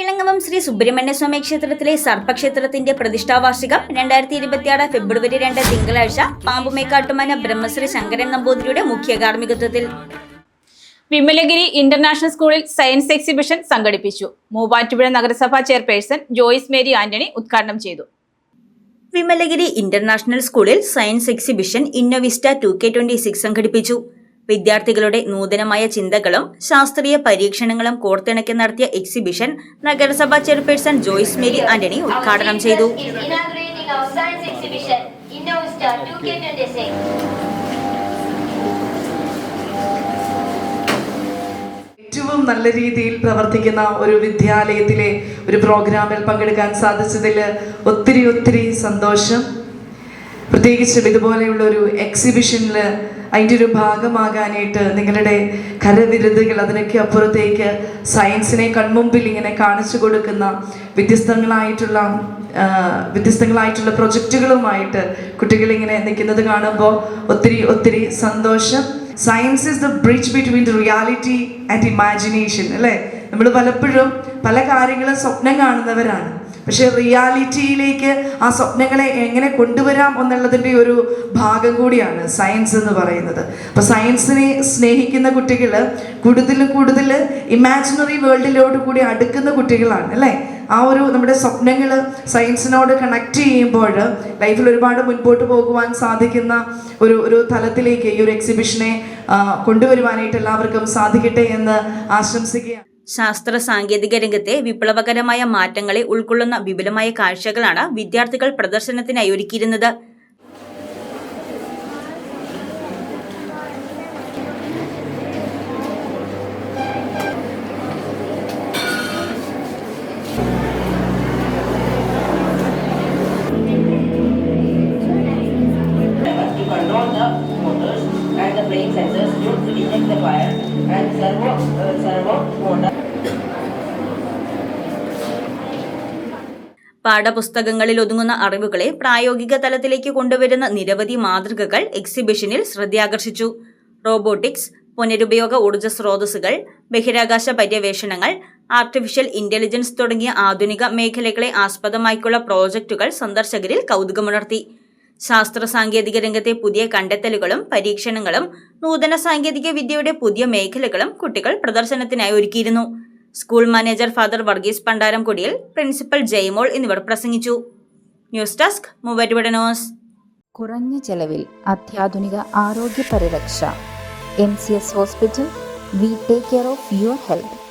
ഇളങ്ങവം ശ്രീ സുബ്രഹ്മണ്യ സ്വാമി ക്ഷേത്രത്തിലെ സർപ്പക്ഷേത്രത്തിന്റെ പ്രതിഷ്ഠാവാർഷികം രണ്ടായിരത്തി ഇരുപത്തിയാറ് ഫെബ്രുവരി രണ്ട് തിങ്കളാഴ്ച പാമ്പുമേക്കാട്ടുമന ബ്രഹ്മശ്രീ ശങ്കരൻ നമ്പൂതിരിയുടെ മുഖ്യ കാർമ്മികത്വത്തിൽ. വിമലഗിരി ഇന്റർനാഷണൽ സ്കൂളിൽ സയൻസ് എക്സിബിഷൻ സംഘടിപ്പിച്ചു. മൂവാറ്റുപുഴ നഗരസഭാ ചെയർപേഴ്സൺ ജോയിസ് മേരി ആന്റണി ഉദ്ഘാടനം ചെയ്തു. വിമലഗിരി ഇന്റർനാഷണൽ സ്കൂളിൽ science exhibition Innovista two K twenty six സംഘടിപ്പിച്ചു. വിദ്യാർത്ഥികളുടെ നൂതനമായ ചിന്തകളും ശാസ്ത്രീയ പരീക്ഷണങ്ങളും കോർത്തിണക്കി നടത്തിയ എക്സിബിഷൻ നഗരസഭാ ചെയർപേഴ്സൺ ജോയ്സ് മേരി ആന്റണി ഉദ്ഘാടനം ചെയ്തു is inaugurating our science exhibition, InnoStar 2K26. ഏറ്റവും നല്ല രീതിയിൽ പ്രവർത്തിക്കുന്ന ഒരു വിദ്യാലയത്തിലെ ഒരു പ്രോഗ്രാമിൽ പങ്കെടുക്കാൻ സാധിച്ചതിൽ ഒത്തിരി ഒത്തിരി സന്തോഷം പ്രത്യേകിച്ചും ഇതുപോലെയുള്ള ഒരു എക്സിബിഷനിൽ അതിന്റെ ഒരു ഭാഗമാകാനായിട്ട് നിങ്ങളുടെ കരവിരുതുകൾ അതിനൊക്കെ അപ്പുറത്തേക്ക് സയൻസിനെ കൺമുമ്പിൽ ഇങ്ങനെ കാണിച്ചു കൊടുക്കുന്ന വ്യത്യസ്തങ്ങളായിട്ടുള്ള വ്യത്യസ്തങ്ങളായിട്ടുള്ള പ്രൊജക്റ്റുകളുമായിട്ട് കുട്ടികളിങ്ങനെ നിൽക്കുന്നത് കാണുമ്പോൾ ഒത്തിരി ഒത്തിരി സന്തോഷം. Science is the bridge between the reality and imagination അല്ലേ? നമ്മൾ പലപ്പോഴും പല കാര്യങ്ങളും സ്വപ്നം കാണുന്നവരാണ്. പക്ഷെ റിയാലിറ്റിയിലേക്ക് ആ സ്വപ്നങ്ങളെ എങ്ങനെ കൊണ്ടുവരാം എന്നുള്ളതിന്റെ ഒരു ഭാഗം കൂടിയാണ് സയൻസ് എന്ന് പറയുന്നത്. അപ്പോൾ സയൻസിനെ സ്നേഹിക്കുന്ന കുട്ടികൾ കൂടുതൽ കൂടുതൽ ഇമാജിനറി വേൾഡിലോട് കൂടി അടുക്കുന്ന കുട്ടികളാണ് അല്ലേ? ആ ഒരു നമ്മുടെ സ്വപ്നങ്ങൾ സയൻസിനോട് കണക്ട് ചെയ്യുമ്പോൾ ലൈഫിൽ ഒരുപാട് മുൻപോട്ട് പോകുവാൻ സാധിക്കുന്ന ഒരു ഒരു തലത്തിലേക്ക് ഈ ഒരു എക്സിബിഷനെ കൊണ്ടുവരുവാനായിട്ട് എല്ലാവർക്കും സാധിക്കട്ടെ എന്ന് ആശംസിക്കുകയാണ്. ശാസ്ത്ര സാങ്കേതിക രംഗത്തെ വിപ്ലവകരമായ മാറ്റങ്ങളെ ഉൾക്കൊള്ളുന്ന വിപുലമായ കാഴ്ചകളാണ് വിദ്യാർത്ഥികൾ പ്രദർശനത്തിനായി ഒരുക്കിയിരുന്നത്. And the brain sensors. Uh, പാഠപുസ്തകങ്ങളിൽ ഒതുങ്ങുന്ന അറിവുകളെ പ്രായോഗിക തലത്തിലേക്ക് കൊണ്ടുവരുന്ന നിരവധി മാതൃകകൾ എക്സിബിഷനിൽ ശ്രദ്ധയാകർഷിച്ചു. റോബോട്ടിക്സ് പുനരുപയോഗ ഊർജ സ്രോതസ്സുകൾ ബഹിരാകാശ പര്യവേഷണങ്ങൾ ആർട്ടിഫിഷ്യൽ ഇന്റലിജൻസ് തുടങ്ങിയ ആധുനിക മേഖലകളെ ആസ്പദമാക്കിയുള്ള പ്രോജക്റ്റുകൾ സന്ദർശകരിൽ കൗതുകമുണർത്തി. ശാസ്ത്ര സാങ്കേതിക രംഗത്തെ പുതിയ കണ്ടെത്തലുകളും പരീക്ഷണങ്ങളും നൂതന സാങ്കേതിക വിദ്യയുടെ പുതിയ മേഖലകളും കുട്ടികൾ പ്രദർശനത്തിനായി ഒരുക്കിയിരുന്നു. School manager father Varghese Pandaramkodiyil principal Jaimol എന്നിവർ പ്രസംഗിച്ചു. ന്യൂസ് ഡെസ്ക് മൂവരുവിടനോസ് കുറഞ്ഞ ചെലവിൽ അത്യാധുനിക ആരോഗ്യ പരിരക്ഷ. M C S hospital we take care of your health.